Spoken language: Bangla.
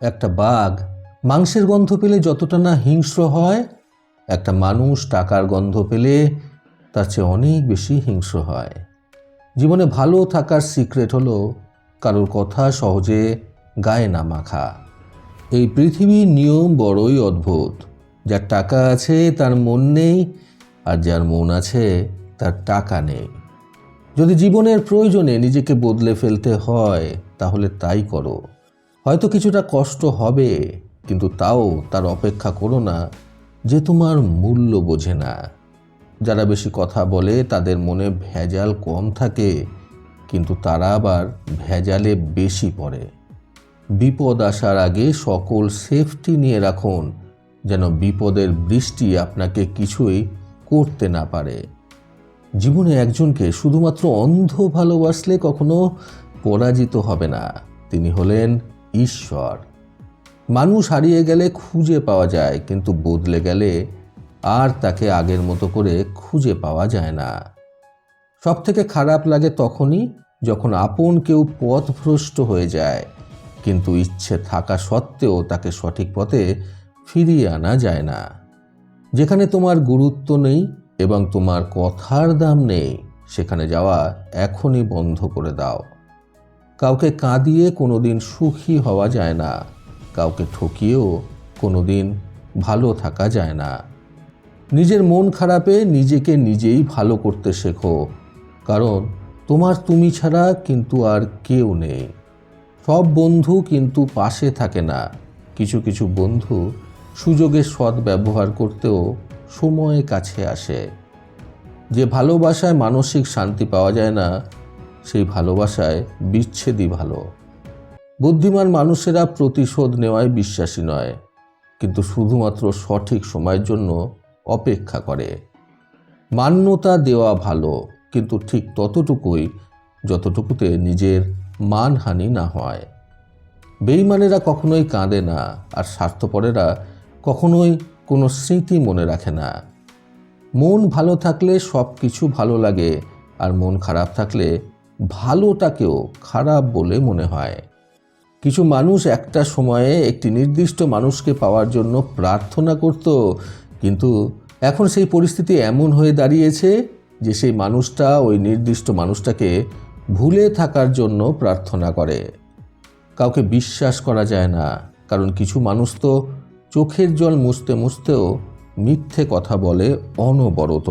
একটা বাঘ মাংসের গন্ধ পেলে যতটা না হিংস্র হয়, একটা মানুষ টাকার গন্ধ পেলে তার চেয়ে অনেক বেশি হিংস্র হয়। জীবনে ভালো থাকার সিক্রেট হলো কারোর কথা সহজে গায়ে না মাখা। এই পৃথিবীর নিয়ম বড়ই অদ্ভুত। যার টাকা আছে তার মন নেই, আর যার মন আছে তার টাকা নেই। যদি জীবনের প্রয়োজনে নিজেকে বদলে ফেলতে হয়, তাহলে তাই করো। হয়তো কিছুটা কষ্ট হবে, কিন্তু তাও তার অপেক্ষা করো না যে তোমার মূল্য বোঝে না। যারা বেশি কথা বলে তাদের মনে ভেজাল কম থাকে, কিন্তু তারা আবার ভেজালে বেশি পড়ে। বিপদ আসার আগে সকল সেফটি নিয়ে রাখুন, যেন বিপদের বৃষ্টি আপনাকে কিছুই করতে না পারে। জীবনে একজনকে শুধুমাত্র অন্ধ ভালোবাসলে কখনো পরাজিত হবে না। তিনি হলেন ঈশ্বর। মানুষ হারিয়ে গেলে খুঁজে পাওয়া যায়, কিন্তু বদলে গেলে আর তাকে আগের মতো করে খুঁজে পাওয়া যায় না। সব থেকে খারাপ লাগে তখনই যখন আপন কেউ পথভ্রষ্ট হয়ে যায়, কিন্তু ইচ্ছে থাকা সত্ত্বেও তাকে সঠিক পথে ফিরিয়ে আনা যায় না। যেখানে তোমার গুরুত্ব নেই এবং তোমার কথার দাম নেই, সেখানে যাওয়া এখনই বন্ধ করে দাও। কাউকে কাঁদিয়ে কোনো দিন সুখী হওয়া যায় না। কাউকে ঠকিয়েও কোনো দিন ভালো থাকা যায় না। নিজের মন খারাপে নিজেকে নিজেই ভালো করতে শেখো। কারণ তোমার তুমি ছাড়া কিন্তু আর কেউ নেই। সব বন্ধু কিন্তু পাশে থাকে না। কিছু কিছু বন্ধু সুযোগের সৎ ব্যবহার করতেও সময় কাছে আসে। যে ভালোবাসায় মানসিক শান্তি পাওয়া যায় না সেই ভালোবাসায় বিচ্ছেদই ভালো। বুদ্ধিমান মানুষেরা প্রতিশোধ নেওয়ায় বিশ্বাসী নয়, কিন্তু শুধুমাত্র সঠিক সময়ের জন্য অপেক্ষা করে। মান্যতা দেওয়া ভালো, কিন্তু ঠিক ততটুকুই যতটুকুতে নিজের মানহানি না হয়। বেইমানেরা কখনোই কাঁদে না, আর স্বার্থপরেরা কখনোই কোনো স্মৃতি মনে রাখে না। মন ভালো থাকলে সব কিছু ভালো লাগে, আর মন খারাপ থাকলে ভালোটাকেও খারাপ বলে মনে হয়। কিছু মানুষ একটা সময়ে একটি নির্দিষ্ট মানুষকে পাওয়ার জন্য প্রার্থনা করত, কিন্তু এখন সেই পরিস্থিতি এমন হয়ে দাঁড়িয়েছে যে সেই মানুষটা ওই নির্দিষ্ট মানুষটাকে ভুলে থাকার জন্য প্রার্থনা করে। কাউকে বিশ্বাস করা যায় না, কারণ কিছু মানুষ তো চোখের জল মুছতে মুছতেও মিথ্যে কথা বলে অনবরত।